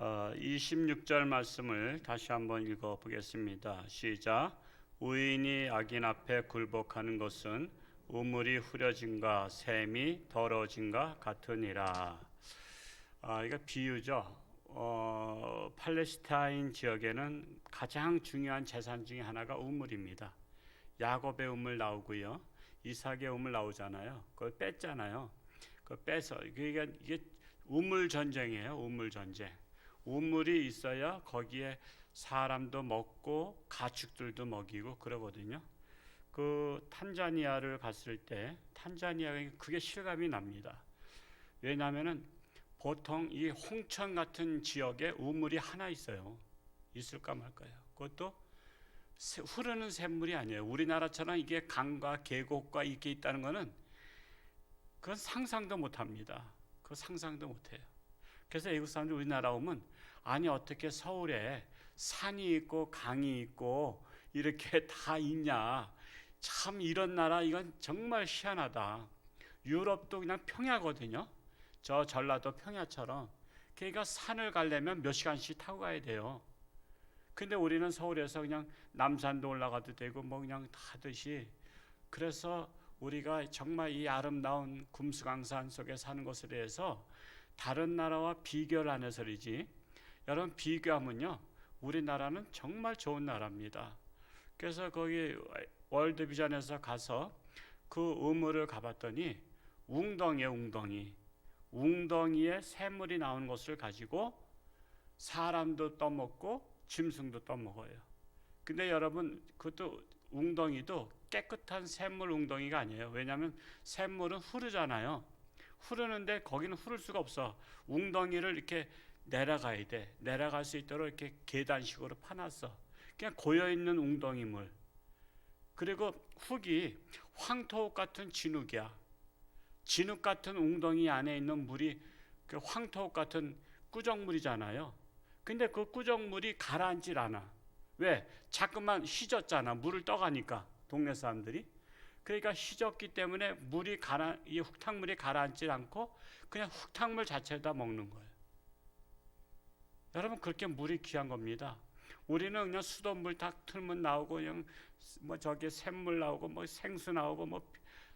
어, 26절 말씀을 다시 한번 읽어 보겠습니다. 시작. 우인이 악인 앞에 굴복하는 것은 우물이 후려진가 샘이 더러진가 같으니라. 아, 이거 비유죠. 어, 팔레스타인 지역에는 가장 중요한 재산 중에 하나가 우물입니다. 야곱의 우물 나오고요. 이삭의 우물 나오잖아요. 그걸 뺐잖아요. 그걸 빼서 그러니까 이게 우물 전쟁이에요. 우물 전쟁. 우물이 있어야 거기에 사람도 먹고 가축들도 먹이고 그러거든요. 그 탄자니아를 갔을 때 탄자니아가 그게 실감이 납니다. 왜냐하면은 보통 이 홍천 같은 지역에 우물이 하나 있어요. 있을까 말까요? 그것도 새- 흐르는 샘물이 아니에요. 우리나라처럼 이게 강과 계곡과 이렇게 있다는 거는 그건 상상도 못 합니다. 그 상상도 못 해요. 그래서 외국 사람들 우리나라 오면 아니 어떻게 서울에 산이 있고 강이 있고 이렇게 다 있냐. 참 이런 나라 이건 정말 희한하다. 유럽도 그냥 평야거든요. 저 전라도 평야처럼. 그러니까 산을 가려면 몇 시간씩 타고 가야 돼요. 근데 우리는 서울에서 그냥 남산도 올라가도 되고 뭐 그냥 다 하듯이 그래서 우리가 정말 이 아름다운 금수강산 속에 사는 것에 대해서 다른 나라와 비교를 안 해서이지 여러분 비교하면요 우리나라는 정말 좋은 나라입니다. 그래서 거기 월드 비전에서 가서 그 우물을 가봤더니 웅덩이에 웅덩이 웅덩이에 샘물이 나오는 것을 가지고 사람도 떠먹고 짐승도 떠먹어요. 근데 여러분 그것도 웅덩이도 깨끗한 샘물 웅덩이가 아니에요. 왜냐하면 샘물은 흐르잖아요. 흐르는데 거기는 흐를 수가 없어. 웅덩이를 이렇게 내려가야 돼. 내려갈 수 있도록 이렇게 계단식으로 파놨어. 그냥 고여 있는 웅덩이물. 그리고 흙이 황토 같은 진흙이야. 진흙 같은 웅덩이 안에 있는 물이 그 황토 같은 꾸정물이잖아요. 근데 그 꾸정물이 가라앉질 않아. 왜? 자꾸만 휘졌잖아. 물을 떠가니까 동네 사람들이. 그러니까 휘졌기 때문에 물이 가라 이 흙탕물이 가라앉질 않고 그냥 흙탕물 자체다 먹는 거예요. 여러분 그렇게 물이 귀한 겁니다. 우리는 그냥 수돗물 딱 틀면 나오고 그냥 뭐 저기 샘물 나오고 뭐 생수 나오고 뭐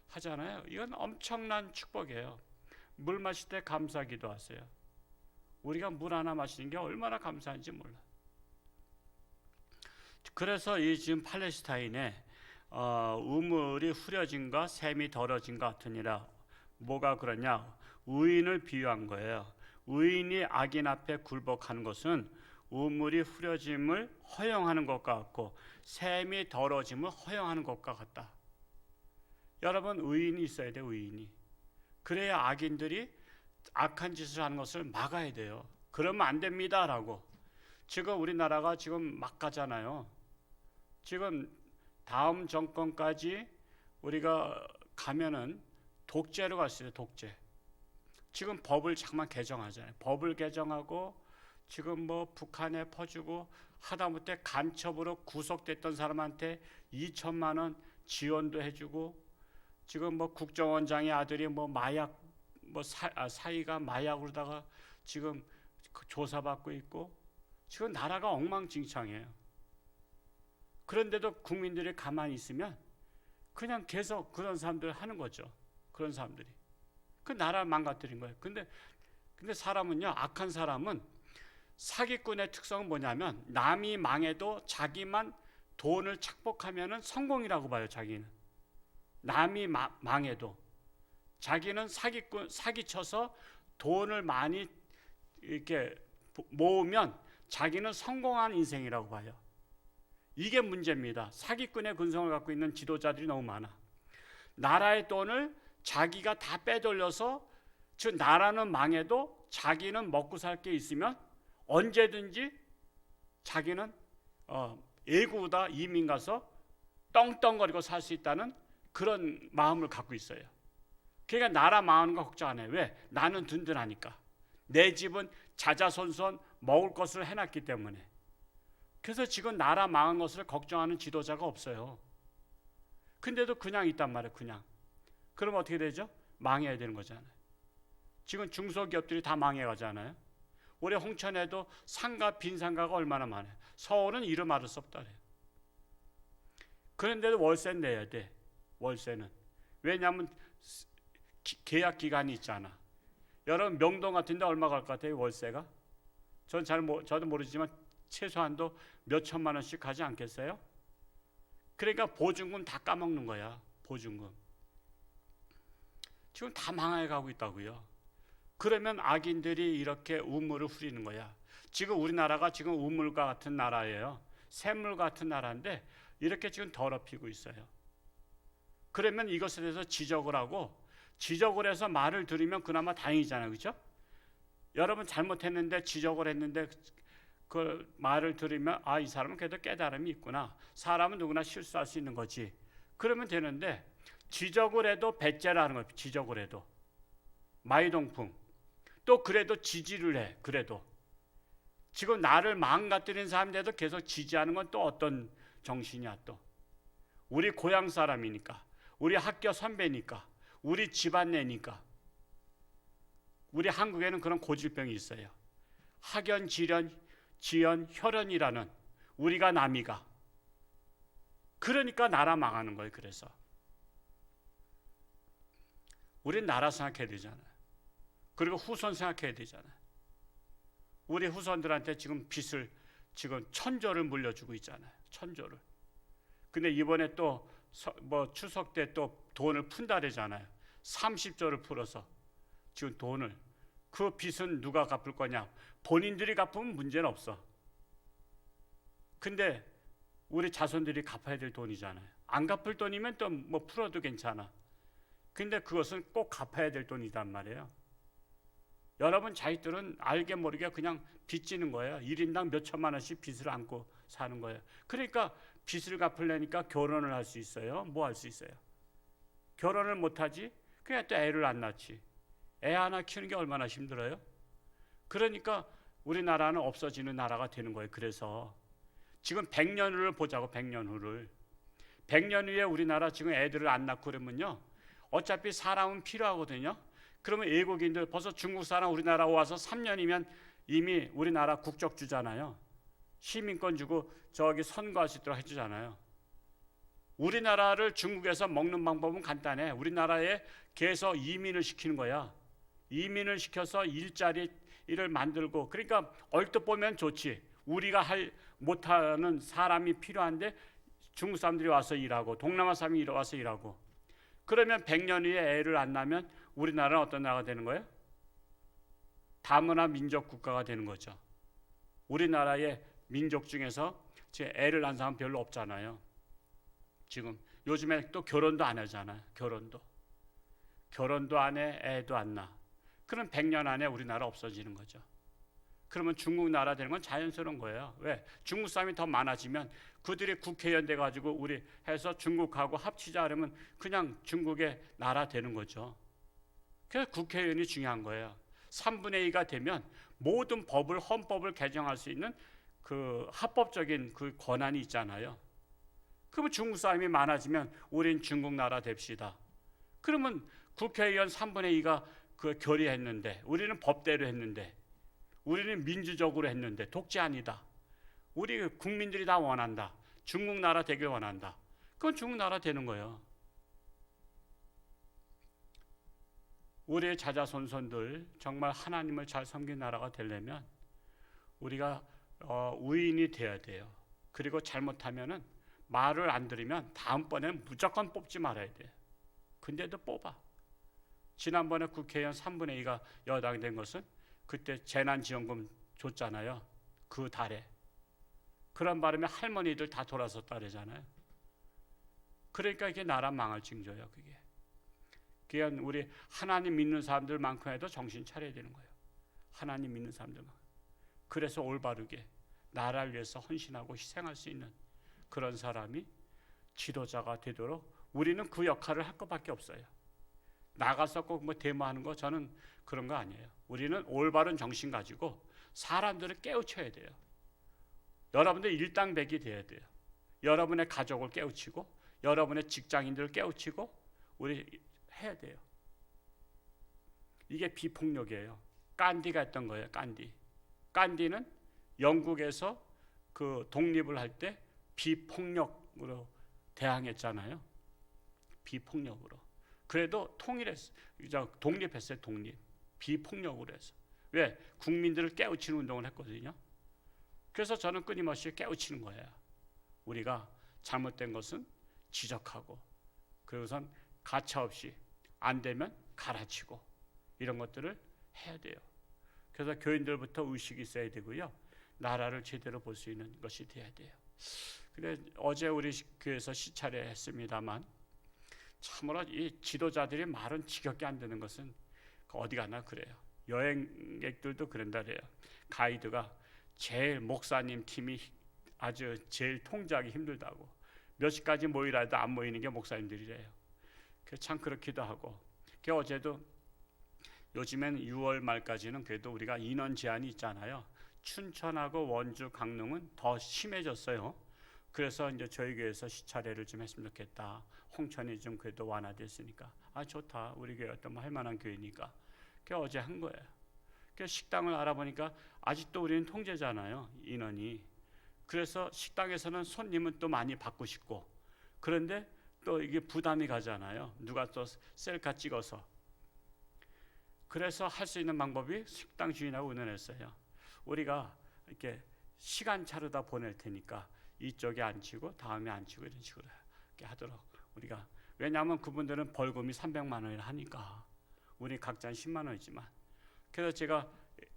하잖아요. 이건 엄청난 축복이에요. 물 마실 때 감사기도 하세요. 우리가 물 하나 마시는 게 얼마나 감사한지 몰라. 그래서 이 지금 팔레스타인에 어, 우물이 후려진과 샘이 더러진 것 같으니라. 뭐가 그러냐? 의인을 비유한 거예요. 의인이 악인 앞에 굴복하는 것은 우물이 후려짐을 허용하는 것과 같고 샘이 더러짐을 허용하는 것과 같다. 여러분 의인이 있어야 돼 의인이. 그래야 악인들이 악한 짓을 하는 것을 막아야 돼요. 그러면 안 됩니다라고. 지금 우리나라가 지금 막 가잖아요. 지금 다음 정권까지 우리가 가면은 독재로 갈 수 있어요. 독재. 지금 법을 잠깐 개정하잖아요. 법을 개정하고 지금 뭐 북한에 퍼주고 하다못해 간첩으로 구속됐던 사람한테 2천만 원 지원도 해주고 지금 뭐 국정원장의 아들이 뭐 마약 뭐 사, 아, 사이가 마약으로다가 지금 그 조사받고 있고 지금 나라가 엉망진창이에요. 그런데도 국민들이 가만히 있으면 그냥 계속 그런 사람들 하는 거죠. 그런 사람들이 그 나라 망가뜨린 거예요. 근데 근데 사람은요 악한 사람은 사기꾼의 특성은 뭐냐면 남이 망해도 자기만 돈을 착복하면은 성공이라고 봐요. 자기는 남이 마, 망해도 자기는 사기꾼 사기쳐서 돈을 많이 이렇게 모으면 자기는 성공한 인생이라고 봐요. 이게 문제입니다. 사기꾼의 근성을 갖고 있는 지도자들이 너무 많아. 나라의 돈을 자기가 다 빼돌려서 즉 나라는 망해도 자기는 먹고 살 게 있으면 언제든지 자기는 어, 예구다 이민 가서 떵떵거리고 살 수 있다는 그런 마음을 갖고 있어요. 그러니까 나라 망하는 거 걱정 안 해. 왜? 나는 든든하니까. 내 집은 자자손손 먹을 것을 해놨기 때문에. 그래서 지금 나라 망한 것을 걱정하는 지도자가 없어요. 근데도 그냥 있단 말이에요. 그냥. 그럼 어떻게 되죠? 망해야 되는 거잖아요. 지금 중소기업들이 다 망해가잖아요. 우리 홍천에도 상가 빈 상가가 얼마나 많아요. 서울은 이름 알을 수 없다래요. 그런데도 월세 내야 돼. 월세는 왜냐하면 스- 기- 계약 기간이 있잖아. 여러분 명동 같은데 얼마 갈 것 같아요 월세가? 전 잘 저도 모르지만 최소한도 몇 천만 원씩 가지 않겠어요? 그러니까 보증금 다 까먹는 거야 보증금. 지금 다 망해 가고 있다고요. 그러면 악인들이 이렇게 우물을 후리는 거야. 지금 우리나라가 지금 우물과 같은 나라예요. 샘물 같은 나라인데 이렇게 지금 더럽히고 있어요. 그러면 이것에 대해서 지적을 하고 지적을 해서 말을 들으면 그나마 다행이잖아요. 그렇죠? 여러분 잘못했는데 지적을 했는데 그 말을 들으면 아 이 사람은 그래도 깨달음이 있구나. 사람은 누구나 실수할 수 있는 거지. 그러면 되는데 지적을 해도 배째라는 거예요. 지적을 해도 마이동풍. 또 그래도 지지를 해. 그래도 지금 나를 망가뜨린 사람인데도 계속 지지하는 건 또 어떤 정신이야 또. 우리 고향 사람이니까, 우리 학교 선배니까, 우리 집안내니까. 우리 한국에는 그런 고질병이 있어요. 학연, 지련, 지연, 혈연이라는 우리가 남이가. 그러니까 나라 망하는 거예요. 그래서 우리 나라 생각해야 되잖아요. 그리고 후손 생각해야 되잖아요. 우리 후손들한테 지금 빚을 지금 천조를 물려주고 있잖아요. 천조를. 근데 이번에 또 뭐 추석 때 또 돈을 푼다래잖아요. 30조를 풀어서 지금 돈을 그 빚은 누가 갚을 거냐? 본인들이 갚으면 문제는 없어. 근데 우리 자손들이 갚아야 될 돈이잖아요. 안 갚을 돈이면 또 뭐 풀어도 괜찮아. 근데 그것은 꼭 갚아야 될 돈이단 말이에요. 여러분 자식들은 알게 모르게 그냥 빚지는 거예요. 1인당 몇 천만 원씩 빚을 안고 사는 거예요. 그러니까 빚을 갚으려니까 결혼을 할 수 있어요. 뭐 할 수 있어요? 결혼을 못 하지? 그냥 또 애를 안 낳지. 애 하나 키우는 게 얼마나 힘들어요? 그러니까 우리나라는 없어지는 나라가 되는 거예요. 그래서 지금 100년 후를 보자고 100년 후를 100년 후에 우리나라 지금 애들을 안 낳고 그러면요. 어차피 사람은 필요하거든요. 그러면 외국인들 벌써 중국 사람 우리나라 와서 3년이면 이미 우리나라 국적 주잖아요. 시민권 주고 저기 선거할 수 있도록 해주잖아요. 우리나라를 중국에서 먹는 방법은 간단해. 우리나라에 계속 이민을 시키는 거야. 이민을 시켜서 일자리 일을 만들고 그러니까 얼뜻 보면 좋지. 우리가 할 못하는 사람이 필요한데 중국 사람들이 와서 일하고 동남아 사람이 와서 일하고 그러면 100년 후에 애를 안 낳으면 우리나라는 어떤 나라가 되는 거예요? 다문화 민족 국가가 되는 거죠. 우리나라의 민족 중에서 제 애를 낳은 사람 별로 없잖아요. 지금 요즘에 또 결혼도 안 하잖아요. 결혼도 결혼도 안 해, 애도 안 낳아. 그럼 100년 안에 우리나라 없어지는 거죠. 그러면 중국 나라 되는 건 자연스러운 거예요. 왜? 중국 사람이 더 많아지면 그들이 국회의원 돼 가지고 우리 해서 중국하고 합치자 그러면 그냥 중국의 나라 되는 거죠. 그래서 국회의원이 중요한 거예요. 3분의 2가 되면 모든 법을 헌법을 개정할 수 있는 그 합법적인 그 권한이 있잖아요. 그러면 중국 사람이 많아지면 우린 중국 나라 됩시다. 그러면 국회의원 3분의 2가 그 결의했는데 우리는 법대로 했는데 우리는 민주적으로 했는데 독재 아니다. 우리 국민들이 다 원한다. 중국 나라 되길 원한다. 그건 중국 나라 되는 거예요. 우리의 자자손손들 정말 하나님을 잘 섬긴 나라가 되려면 우리가 어, 우인이 돼야 돼요. 그리고 잘못하면은 말을 안 들으면 다음번에는 무조건 뽑지 말아야 돼. 근데도 뽑아. 지난번에 국회의원 3분의 2가 여당이 된 것은 그때 재난지원금 줬잖아요. 그 달에. 그런 바람에 할머니들 다 돌아섰다 그러잖아요. 그러니까 이게 나라 망할 징조예요, 그게. 그냥 우리 하나님 믿는 사람들만큼에도 정신 차려야 되는 거예요. 하나님 믿는 사람들만. 그래서 올바르게 나라를 위해서 헌신하고 희생할 수 있는 그런 사람이 지도자가 되도록 우리는 그 역할을 할 것밖에 없어요. 나가서 꼭뭐 데모하는 거 저는 그런 거 아니에요. 우리는 올바른 정신 가지고 사람들을 깨우쳐야 돼요. 여러분들 일당백이 돼야 돼요. 여러분의 가족을 깨우치고 여러분의 직장인들을 깨우치고 우리 해야 돼요. 이게 비폭력이에요. 깐디가 했던 거예요. 깐디. 간디는 영국에서 그 독립을 할 때 비폭력으로 대항했잖아요. 비폭력으로. 그래도 통일했어. 저 독립했어요. 독립. 비폭력으로 해서. 왜? 국민들을 깨우치는 운동을 했거든요. 그래서 저는 끊임없이 깨우치는 거예요. 우리가 잘못된 것은 지적하고 그리고선 가차없이 안 되면 갈아치고 이런 것들을 해야 돼요. 그래서 교인들부터 의식이 있어야 되고요. 나라를 제대로 볼 수 있는 것이 돼야 돼요. 근데 어제 우리 교회에서 시차례 했습니다만 참으로 이 지도자들이 말은 지겹게 안 되는 것은 어디 가나 그래요. 여행객들도 그런다 그래요. 가이드가 제일 목사님 팀이 아주 제일 통제하기 힘들다고 몇 시까지 모이라 해도 안 모이는 게 목사님들이래요. 그참 그렇기도 하고 그 어제도 요즘엔 6월 말까지는 그래도 우리가 인원 제한이 있잖아요. 춘천하고 원주, 강릉은 더 심해졌어요. 그래서 이제 저희 교회에서 시차례를 좀 했으면 좋겠다. 홍천이 좀 그래도 완화됐으니까 아 좋다. 우리 교회 어떤 뭐 할만한 교회니까. 그 어제 한 거예요. 그 식당을 알아보니까 아직도 우리는 통제잖아요. 인원이. 그래서 식당에서는 손님은 또 많이 받고 싶고 그런데 또 이게 부담이 가잖아요. 누가 또 셀카 찍어서. 그래서 할 수 있는 방법이 식당 주인하고 의논했어요. 우리가 이렇게 시간차로 다 보낼 테니까 이쪽에 앉히고 다음에 앉히고 이런 식으로 이렇게 하도록 우리가 왜냐하면 그분들은 벌금이 300만 원을 하니까 우리 각자는 10만 원이지만 그래서 제가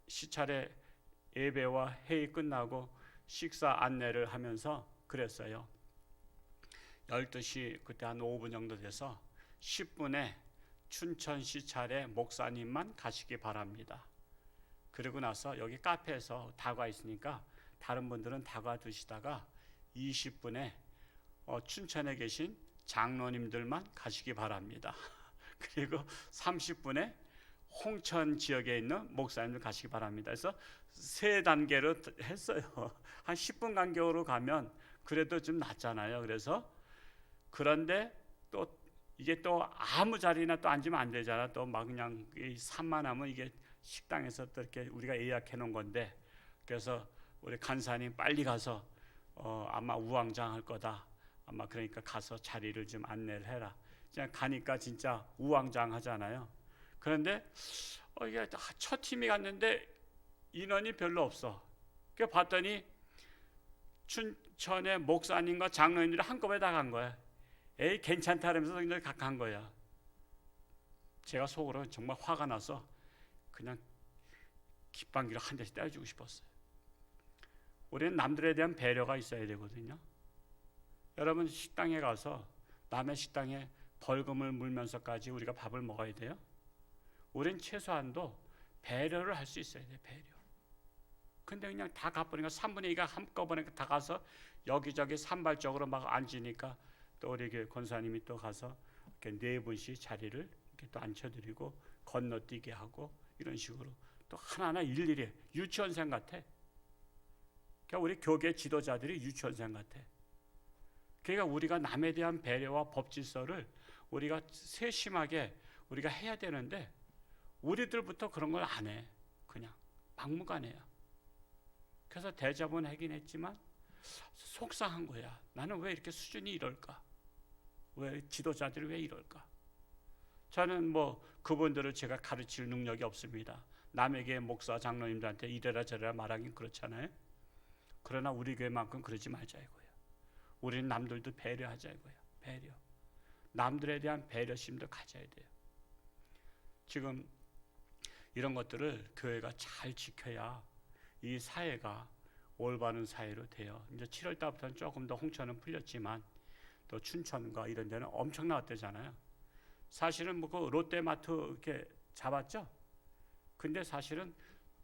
시차례 예배와 회의 끝나고 식사 안내를 하면서 그랬어요. 12시 그때 한 5분 정도 돼서 10분에 춘천시 차례 목사님만 가시기 바랍니다. 그리고 나서 여기 카페에서 다과 있으니까 다른 분들은 다과 드시다가 20분에 어, 춘천에 계신 장로님들만 가시기 바랍니다. 그리고 30분에 홍천 지역에 있는 목사님들 가시기 바랍니다. 그래서 세 단계로 했어요. 한 10분 간격으로 가면 그래도 좀 낫잖아요. 그래서 그런데 또 이게 또 아무 자리나 또 앉으면 안 되잖아. 또 막 그냥 산만하면 이게 식당에서 또 이렇게 우리가 예약해 놓은 건데 그래서 우리 간사님 빨리 가서 어 아마 우왕좌왕할 거다. 아마 그러니까 가서 자리를 좀 안내를 해라. 그냥 가니까 진짜 우왕좌왕하잖아요. 그런데 어 이게 첫 팀이 갔는데 인원이 별로 없어. 그 봤더니 춘천의 목사님과 장로님들이 한꺼번에 다 간 거야. 에이 괜찮다 하면서 그냥 각한 거야. 제가 속으로 정말 화가 나서 그냥 깃방귀를 한 대씩 때려주고 싶었어요. 우리는 남들에 대한 배려가 있어야 되거든요. 여러분 식당에 가서 남의 식당에 벌금을 물면서까지 우리가 밥을 먹어야 돼요. 우리는 최소한도 배려를 할 수 있어야 돼 배려. 근데 그냥 다 가버리니까 3분의 2가 한꺼번에 다 가서 여기저기 산발적으로 막 앉으니까 또 우리 그 권사님이 또 가서 이렇게 네 분씩 자리를 이렇게 또 앉혀드리고 건너뛰게 하고 이런 식으로 또 하나하나 일일이 유치원생 같아. 그러니까 우리 교계 지도자들이 유치원생 같아. 그러니까 우리가 남에 대한 배려와 법 질서를 우리가 세심하게 우리가 해야 되는데 우리들부터 그런 걸 안 해. 그냥 막무가내야. 그래서 대접은 하긴 했지만 속상한 거야. 나는 왜 이렇게 수준이 이럴까? 왜 지도자들이 왜 이럴까? 저는 뭐 그분들을 제가 가르칠 능력이 없습니다. 남에게 목사 장로님들한테 이래라 저래라 말하긴 그렇잖아요. 그러나 우리 교회만큼 그러지 말자 이거예요. 우리는 남들도 배려하자 이거예요. 배려. 남들에 대한 배려심도 가져야 돼요. 지금 이런 것들을 교회가 잘 지켜야 이 사회가 올바른 사회로 돼요. 이제 7월 달부터는 조금 더 홍천은 풀렸지만 또 춘천과 이런 데는 엄청 나왔대잖아요. 사실은 뭐 그 롯데마트 이렇게 잡았죠. 근데 사실은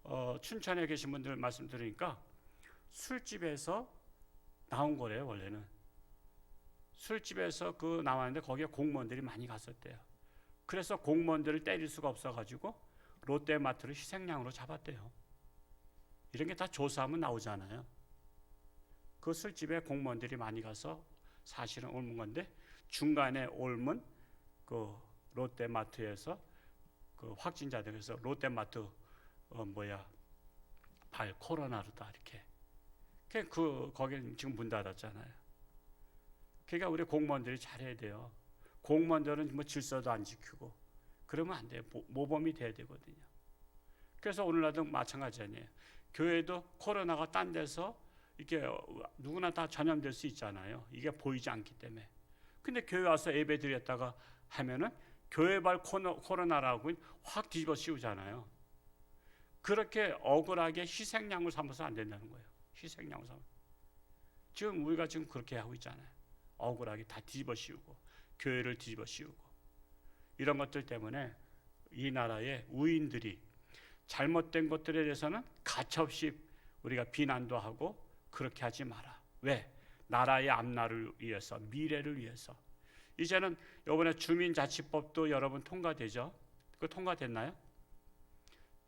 어, 춘천에 계신 분들 말씀 들으니까 술집에서 나온 거래요 원래는 술집에서 그 나왔는데 거기에 공무원들이 많이 갔었대요. 그래서 공무원들을 때릴 수가 없어가지고 롯데마트를 희생양으로 잡았대요. 이런 게 다 조사하면 나오잖아요. 그 술집에 공무원들이 많이 가서 사실은 옮은 건데 중간에 옮은 그 롯데마트에서 그 확진자들에서 롯데마트 어 뭐야 발 코로나로다 이렇게. 그- 그 거기 지금 문 닫았잖아요. 그러니까 우리 공무원들이 잘해야 돼요. 공무원들은 뭐 질서도 안 지키고 그러면 안 돼요. 모- 모범이 돼야 되거든요. 그래서 오늘날도 마찬가지 아니에요. 교회도 코로나가 딴 데서 이게 누구나 다 전염될 수 있잖아요. 이게 보이지 않기 때문에. 근데 교회 와서 예배 드렸다가 하면은 교회발 코로나라고 확 뒤집어 씌우잖아요. 그렇게 억울하게 희생양을 삼아서 안 된다는 거예요. 희생양을 삼아. 지금 우리가 지금 그렇게 하고 있잖아요. 억울하게 다 뒤집어 씌우고 교회를 뒤집어 씌우고 이런 것들 때문에 이 나라의 우인들이 잘못된 것들에 대해서는 가차없이 우리가 비난도 하고 그렇게 하지 마라. 왜? 나라의 앞날을 위해서, 미래를 위해서. 이제는 이번에 주민자치법도 여러분 통과되죠? 그 통과됐나요?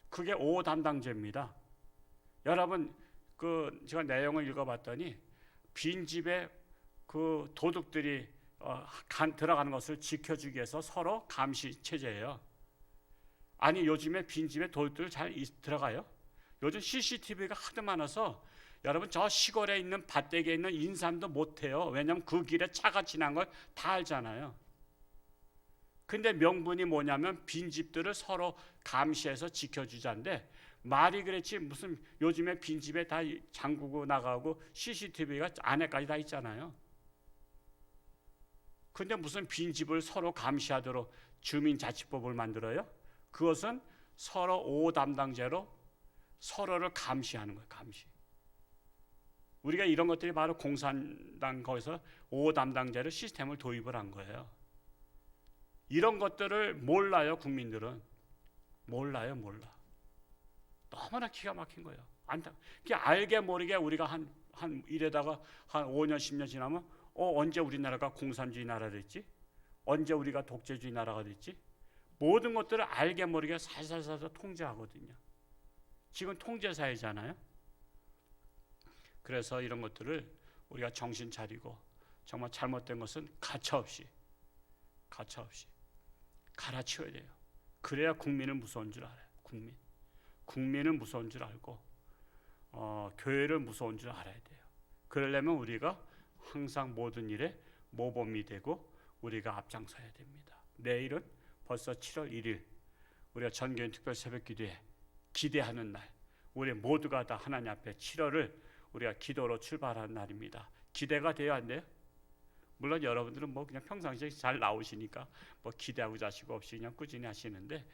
그게 5 담당제입니다. 여러분 그 제가 내용을 읽어봤더니 빈 집에 그 도둑들이 어, 간, 들어가는 것을 지켜주기 위해서 서로 감시 체제예요. 아니 요즘에 빈집에 도둑들 잘 이- 들어가요? 요즘 CCTV가 하도 많아서 여러분 저 시골에 있는 밭대기에 있는 인삼도 못해요. 왜냐하면 그 길에 차가 지난 걸 다 알잖아요. 근데 명분이 뭐냐면 빈집들을 서로 감시해서 지켜주자인데 말이 그렇지 무슨 요즘에 빈집에 다 잠그고 나가고 CCTV가 안에까지 다 있잖아요. 근데 무슨 빈집을 서로 감시하도록 주민자치법을 만들어요? 그것은 서로 5 담당제로 서로를 감시하는 거예요. 감시. 우리가 이런 것들이 바로 공산당 거기서 5 담당제로 시스템을 도입을 한 거예요. 이런 것들을 몰라요, 국민들은. 몰라요, 몰라. 너무나 기가 막힌 거예요. 안타. 그 알게 모르게 우리가 한, 한 이래다가 한 5년, 10년 지나면 어, 언제 우리나라가 공산주의 나라 됐지? 언제 우리가 독재주의 나라가 됐지? 모든 것들을 알게 모르게 살살살살 통제하거든요. 지금 통제 사회잖아요. 그래서 이런 것들을 우리가 정신 차리고 정말 잘못된 것은 가차없이 가차없이 갈아치워야 돼요. 그래야 국민은 무서운 줄 알아요. 국민. 국민은 무서운 줄 알고 어, 교회를 무서운 줄 알아야 돼요. 그러려면 우리가 항상 모든 일에 모범이 되고 우리가 앞장서야 됩니다. 내일은 벌써 7월 1일 우리가 전교인 특별 새벽 기도에 기대하는 날. 우리 모두가 다 하나님 앞에 7월을 우리가 기도로 출발하는 날입니다. 기대가 돼야 안 돼요? 물론 여러분들은 뭐 그냥 평상시에 잘 나오시니까 뭐 기대하고 자시고 없이 그냥 꾸준히 하시는데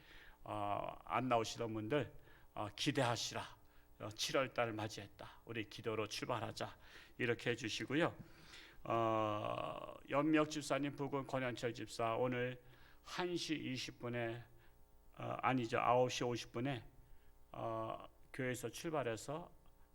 어, 안 나오시던 분들 어, 기대하시라. 어, 7월 달을 맞이했다. 우리 기도로 출발하자. 이렇게 해주시고요. 어, 연미혁 집사님 부근 권현철 집사 오늘 1시 20분에 어, 아니죠 9시 50분에 어, 교회에서 출발해서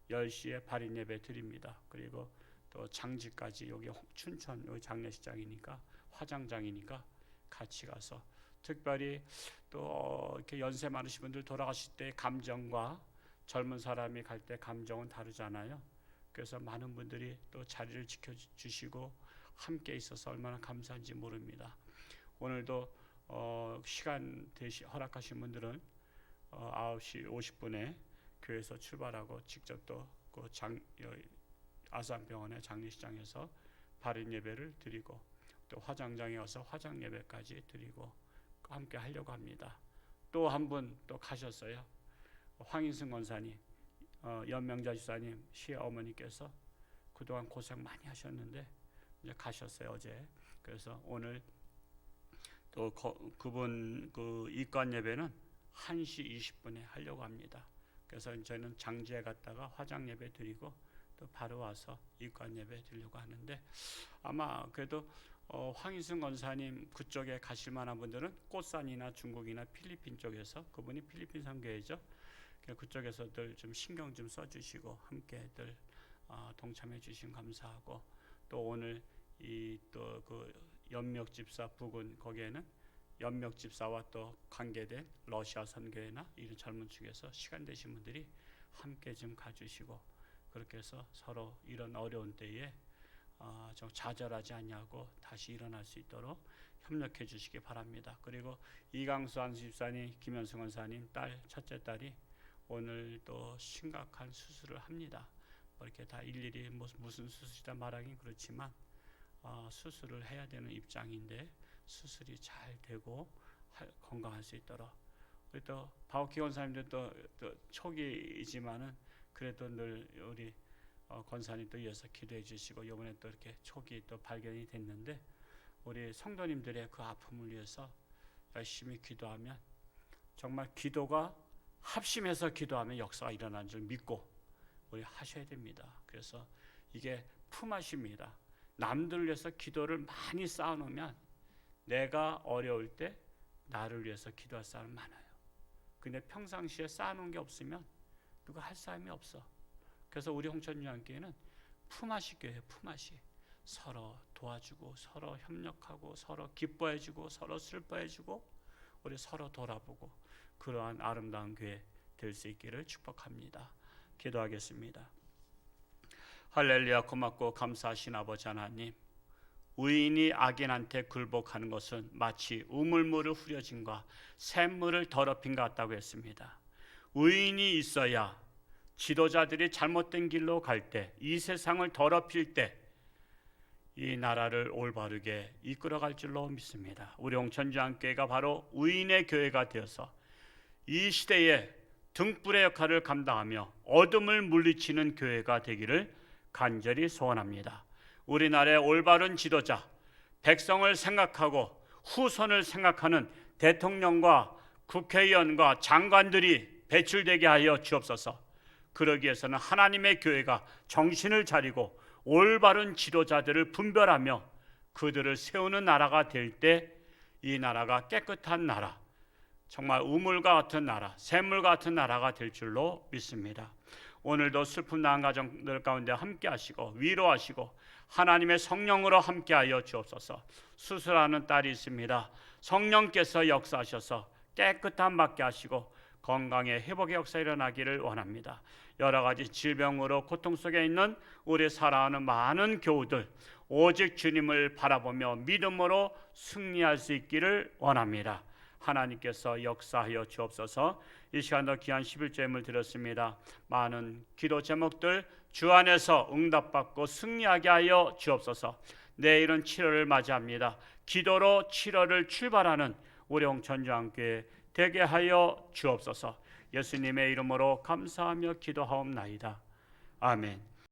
10시에 발인 예배 드립니다. 그리고 또 장지까지 여기 홍- 춘천 여기 장례식장이니까 화장장이니까 같이 가서 특별히 또 어, 이렇게 연세 많으신 분들 돌아가실 때 감정과 젊은 사람이 갈 때 감정은 다르잖아요. 그래서 많은 분들이 또 자리를 지켜주시고 함께 있어서 얼마나 감사한지 모릅니다. 오늘도 어, 시간 되시 허락하신 분들은 어, 9시 50분에 교회에서 출발하고 직접 또그장 아산병원의 장례식장에서 발인 예배를 드리고 또 화장장에 와서 화장 예배까지 드리고 함께 하려고 합니다. 또 한 분또 가셨어요. 황인승 권사님, 어, 연명자 집사님 시어머니께서 그동안 고생 많이 하셨는데 이제 가셨어요 어제. 그래서 오늘 또 거, 그분 그 입관 예배는 1시 20분에 하려고 합니다. 그래서 저희는 장지에 갔다가 화장 예배 드리고 또 바로 와서 입관 예배 드리려고 하는데 아마 그래도 어, 황인승 권사님 그쪽에 가실 만한 분들은 꽃산이나 중국이나 필리핀 쪽에서 그분이 필리핀 선교회죠. 그쪽에서들 좀 신경 좀 써주시고 함께들 어, 동참해 주신 감사하고 또 오늘 이 또 그 연명 집사 부근 거기에는 연명 집사와 또 관계된 러시아 선교회나 이런 젊은 축에서 시간 되신 분들이 함께 좀 가주시고 그렇게 해서 서로 이런 어려운 때에 어, 좀 좌절하지 않냐고 다시 일어날 수 있도록 협력해 주시기 바랍니다. 그리고 이강수 안수 집사님, 김현승 원사님 딸 첫째 딸이 오늘 또 심각한 수술을 합니다. 뭐 이렇게 다 일일이 무슨 무슨 수술이다 말하긴 그렇지만 어, 수술을 해야 되는 입장인데 수술이 잘 되고 하- 건강할 수 있도록 또 바오키 권사님도 또, 또 초기이지만은 그래도 늘 우리 어, 권사님 또 이어서 기도해 주시고 이번에 또 이렇게 초기 또 발견이 됐는데 우리 성도님들의 그 아픔을 위해서 열심히 기도하면 정말 기도가 합심해서 기도하면 역사가 일어나는 줄 믿고 우리 하셔야 됩니다. 그래서 이게 품앗입니다. 남들을 위해서 기도를 많이 쌓아놓으면 내가 어려울 때 나를 위해서 기도할 사람 많아요. 근데 평상시에 쌓아놓은 게 없으면 누가 할 사람이 없어. 그래서 우리 홍천유한교회는 품앗이 교회 품앗이 서로 도와주고 서로 협력하고 서로 기뻐해주고 서로 슬퍼해주고 우리 서로 돌아보고 그러한 아름다운 교회 될 수 있기를 축복합니다. 기도하겠습니다. 할렐루야 고맙고 감사하신 아버지 하나님 의인이 악인한테 굴복하는 것은 마치 우물물을 후려진과 샘물을 더럽힌 것 같다고 했습니다. 의인이 있어야 지도자들이 잘못된 길로 갈 때, 이 세상을 더럽힐 때, 이 나라를 올바르게 이끌어갈 줄로 믿습니다. 우리 홍천주한교회가 바로 의인의 교회가 되어서 이 시대에 등불의 역할을 감당하며 어둠을 물리치는 교회가 되기를 간절히 소원합니다. 우리나라의 올바른 지도자, 백성을 생각하고 후손을 생각하는 대통령과 국회의원과 장관들이 배출되게 하여 주옵소서. 그러기 위해서는 하나님의 교회가 정신을 차리고 올바른 지도자들을 분별하며 그들을 세우는 나라가 될 때 이 나라가 깨끗한 나라, 정말 우물과 같은 나라, 샘물 같은 나라가 될 줄로 믿습니다. 오늘도 슬픔 나은 가정들 가운데 함께 하시고 위로하시고 하나님의 성령으로 함께하여 주옵소서. 수술하는 딸이 있습니다. 성령께서 역사하셔서 깨끗한 맞게 하시고 건강의 회복의 역사 일어나기를 원합니다. 여러 가지 질병으로 고통 속에 있는 우리 사랑하는 많은 교우들 오직 주님을 바라보며 믿음으로 승리할 수 있기를 원합니다. 하나님께서 역사하여 주옵소서. 이 시간도 귀한 11제임을 드렸습니다. 많은 기도 제목들 주 안에서 응답받고 승리하게 하여 주옵소서. 내일은 7월을 맞이합니다. 기도로 7월을 출발하는 우리 홍천주한교회 되게 하여 주옵소서. 예수님의 이름으로 감사하며 기도하옵나이다. 아멘.